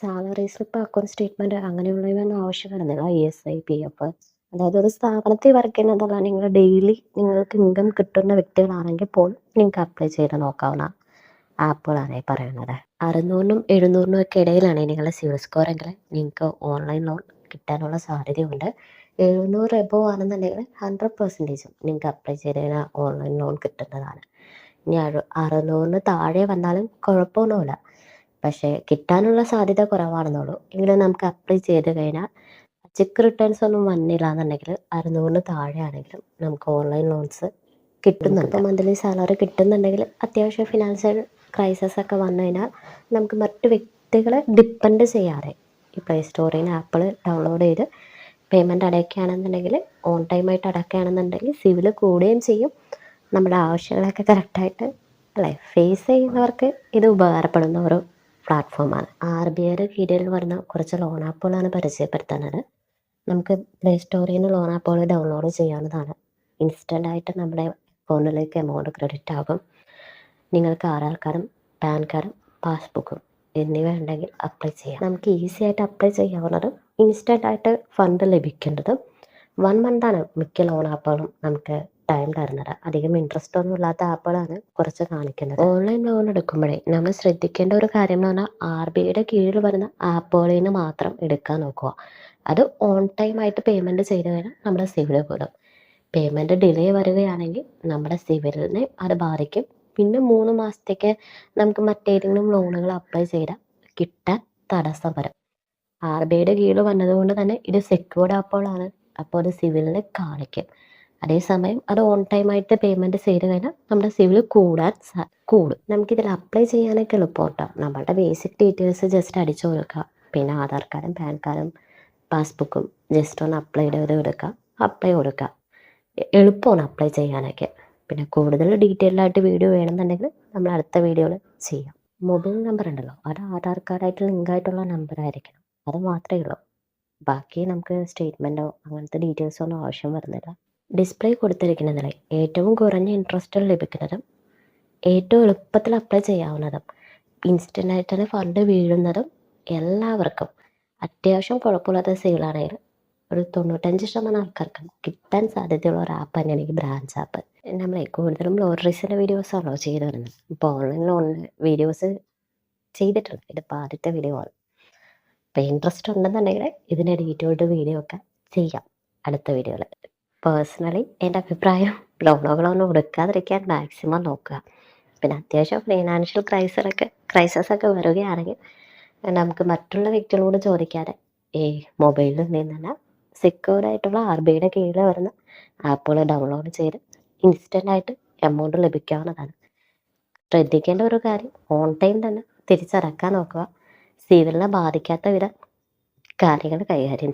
Salary slip, account statement അങ്ങനെയുള്ളവയൊന്നും ആവശ്യം വരുന്നില്ല. പി എഫ് അതായത് ഒരു സ്ഥാപനത്തിൽ വർക്ക് ചെയ്യുന്നതല്ല നിങ്ങൾ ഡെയിലി നിങ്ങൾക്ക് ഇൻകം കിട്ടുന്ന വ്യക്തികളാണെങ്കിൽ പോലും നിങ്ങൾക്ക് അപ്ലൈ ചെയ്ത് നോക്കാവുന്ന ആപ്പുകളാണ് ഈ പറയുന്നത്. അറുന്നൂറിനും എഴുന്നൂറിനും ഒക്കെ ഇടയിലാണ് നിങ്ങളുടെ സിവിൽ സ്കോർ എങ്കിൽ നിങ്ങൾക്ക് ഓൺലൈൻ ലോൺ കിട്ടാനുള്ള സാധ്യതയുണ്ട്. എഴുന്നൂറ് എബോ ആണെന്നുണ്ടെങ്കിൽ 100% നിങ്ങൾക്ക് അപ്ലൈ ചെയ്ത് കഴിഞ്ഞാൽ ഓൺലൈൻ ലോൺ കിട്ടുന്നതാണ്. ഇനി അറു അറുന്നൂറിന് താഴെ വന്നാലും കുഴപ്പമൊന്നുമില്ല. പക്ഷേ കിട്ടാനുള്ള സാധ്യത കുറവാണെന്നുള്ളൂ. എങ്കിലും നമുക്ക് അപ്ലൈ ചെയ്ത് കഴിഞ്ഞാൽ ചെക്ക് റിട്ടേൺസ് ഒന്നും വന്നില്ല എന്നുണ്ടെങ്കിൽ അറുന്നൂറിന് താഴെയാണെങ്കിലും നമുക്ക് ഓൺലൈൻ ലോൺസ് കിട്ടുന്നുണ്ട്. മന്ത്ലി സാലറി കിട്ടുന്നുണ്ടെങ്കിൽ അത്യാവശ്യം ഫിനാൻഷ്യൽ ക്രൈസിസ് ഒക്കെ വന്നു കഴിഞ്ഞാൽ നമുക്ക് മറ്റ് വ്യക്തികളെ ഡിപ്പെൻഡ് ചെയ്യാതെ ഈ പ്ലേ സ്റ്റോറിൽ നിന്ന് ആപ്പിൾ ഡൗൺലോഡ് ചെയ്ത് പേയ്മെന്റ് അടയ്ക്കുകയാണെന്നുണ്ടെങ്കിൽ ഓൺ ടൈമായിട്ട് അടയ്ക്കുകയാണെന്നുണ്ടെങ്കിൽ സിവിൽ കൂടുകയും ചെയ്യും. നമ്മുടെ ആവശ്യങ്ങളൊക്കെ കറക്റ്റായിട്ട് അല്ലേ ഫേസ് ചെയ്യുന്നവർക്ക് ഇത് ഉപകാരപ്പെടുന്ന ഒരു പ്ലാറ്റ്ഫോമാണ്. ആർ ബി ഐയുടെ കീഴിൽ വരുന്ന കുറച്ച് ലോൺ ആപ്പുകളാണ് പരിചയപ്പെടുത്തുന്നത്. നമുക്ക് പ്ലേ സ്റ്റോറിൽ നിന്ന് ലോൺ ആപ്പുകൾ ഡൗൺലോഡ് ചെയ്യാവുന്നതാണ്. ഇൻസ്റ്റന്റ് ആയിട്ട് നമ്മുടെ അക്കൗണ്ടിലേക്ക് എമൗണ്ട് ക്രെഡിറ്റ് ആകും. നിങ്ങൾക്ക് ആധാർ കാർഡും പാൻ കാർഡും പാസ്ബുക്കും എന്നിവ ഉണ്ടെങ്കിൽ അപ്ലൈ ചെയ്യാം. നമുക്ക് ഈസി ആയിട്ട് അപ്ലൈ ചെയ്യാവുന്നതും ഇൻസ്റ്റന്റ് ആയിട്ട് ഫണ്ട് ലഭിക്കേണ്ടതും വൺ മന്താണ് മിക്ക ലോൺ ആപ്പുകളും നമുക്ക് ടൈം തരുന്നത്. അധികം ഇൻട്രസ്റ്റ് ഒന്നും ഇല്ലാത്ത ആപ്പുകളാണ് കുറച്ച് കാണിക്കുന്നത്. ഓൺലൈൻ ലോൺ എടുക്കുമ്പോഴേ നമ്മൾ ശ്രദ്ധിക്കേണ്ട ഒരു കാര്യം എന്ന് പറഞ്ഞാൽ ആർ ബി ഐയുടെ കീഴിൽ വരുന്ന ആപ്പുകളിൽ നിന്ന് മാത്രം എടുക്കാൻ നോക്കുക. അത് ഓൺ ടൈം ആയിട്ട് പേയ്മെന്റ് ചെയ്ത് കഴിഞ്ഞാൽ നമ്മുടെ സിവിൽ കൂടും. പേയ്മെന്റ് ഡിലേ വരികയാണെങ്കിൽ നമ്മുടെ സിവിലിനെ അത് ബാധിക്കും. പിന്നെ മൂന്ന് മാസത്തേക്ക് നമുക്ക് മറ്റേതെങ്കിലും ലോണുകൾ അപ്ലൈ ചെയ്താൽ കിട്ടാൻ തടസ്സം വരും. ആർ ബി ഐയുടെ കീഴിൽ വന്നതുകൊണ്ട് തന്നെ ഇത് സെക്യൂർഡ് ആപ്പുകളാണ്. അപ്പോൾ അത് സിവിലിനെ കാണിക്കും. അതേസമയം അത് ഓൺ ടൈമായിട്ട് പേയ്മെന്റ് ചെയ്ത് കഴിഞ്ഞാൽ നമ്മുടെ സിവിൽ കൂടാൻ കൂടും നമുക്ക് നമുക്കിതിൽ അപ്ലൈ ചെയ്യാനൊക്കെ എളുപ്പമാണ് കേട്ടോ. നമ്മളുടെ ബേസിക് ഡീറ്റെയിൽസ് ജസ്റ്റ് അടിച്ചു കൊടുക്കുക. പിന്നെ ആധാർ കാർഡും പാൻ കാർഡും പാസ്ബുക്കും ജസ്റ്റ് ഒന്ന് അപ്ലൈ ചെയ്ത് എടുക്കുക. അപ്ലൈ കൊടുക്കുക. എളുപ്പമാണ് അപ്ലൈ ചെയ്യാനൊക്കെ. പിന്നെ കൂടുതൽ ഡീറ്റെയിൽഡ് ആയിട്ട് വീഡിയോ വേണമെന്നുണ്ടെങ്കിൽ നമ്മൾ അടുത്ത വീഡിയോയിൽ ചെയ്യാം. മൊബൈൽ നമ്പർ ഉണ്ടല്ലോ അത് ആധാർ കാർഡായിട്ട് ലിങ്ക് ആയിട്ടുള്ള നമ്പർ ആയിരിക്കണം. അത് മാത്രമേ ഉള്ളൂ. ബാക്കി നമുക്ക് സ്റ്റേറ്റ്മെന്റോ അങ്ങനത്തെ ഡീറ്റെയിൽസോ ഒന്നും ആവശ്യം വരുന്നില്ല. ഡിസ്പ്ലേ കൊടുത്തിരിക്കുന്നതിൽ ഏറ്റവും കുറഞ്ഞ ഇൻട്രസ്റ്റിൽ ലഭിക്കുന്നതും ഏറ്റവും എളുപ്പത്തിൽ അപ്ലൈ ചെയ്യാവുന്നതും ഇൻസ്റ്റന്റ് ആയിട്ട് തന്നെ ഫണ്ട് വീഴുന്നതും എല്ലാവർക്കും അത്യാവശ്യം കുഴപ്പമില്ലാത്ത സെയിലാണെങ്കിൽ ഒരു 95% ആൾക്കാർക്കും കിട്ടാൻ സാധ്യതയുള്ള ഒരു ആപ്പ് തന്നെയാണ് ഈ ബ്രാഞ്ച് ആപ്പ്. നമ്മളെ കൂടുതലും ലോട്ടറീസിന്റെ വീഡിയോസാണല്ലോ ചെയ്തു വരുന്നത്. ഇപ്പോൾ ഓൺലൈൻ ലോണിന്റെ വീഡിയോസ് ചെയ്തിട്ടുണ്ട്. ഇതിപ്പോൾ ആദ്യത്തെ വീഡിയോ ആണ്. അപ്പോൾ ഇൻട്രസ്റ്റ് ഉണ്ടെന്നുണ്ടെങ്കിൽ ഇതിന്റെ ഡീറ്റെയിൽഡ് വീഡിയോ ഒക്കെ ചെയ്യാം അടുത്ത വീഡിയോയിൽ. പേഴ്സണലി എന്റെ അഭിപ്രായം ലോണുകളൊന്നും എടുക്കാതിരിക്കാൻ മാക്സിമം നോക്കുക. പിന്നെ അത്യാവശ്യം ഫിനാൻഷ്യൽ ക്രൈസറൊക്കെ ക്രൈസിസ് ഒക്കെ വരികയാണെങ്കിൽ നമുക്ക് മറ്റുള്ള വ്യക്തികളോട് ചോദിക്കാതെ ഈ മൊബൈലിൽ നിന്ന് തന്നെ ആർ ബി ഐയുടെ കീഴിൽ വരുന്ന ആപ്പുകൾ ഡൗൺലോഡ് ചെയ്ത് ഇൻസ്റ്റന്റ് ആയിട്ട് എമൗണ്ട് ലഭിക്കാവുന്നതാണ്. ശ്രദ്ധിക്കേണ്ട ഒരു കാര്യം ഓൺ ടൈം തന്നെ തിരിച്ചടക്കാൻ നോക്കുക. സിവിലിനെ ബാധിക്കാത്ത വിധം കാര്യങ്ങൾ കൈകാര്യം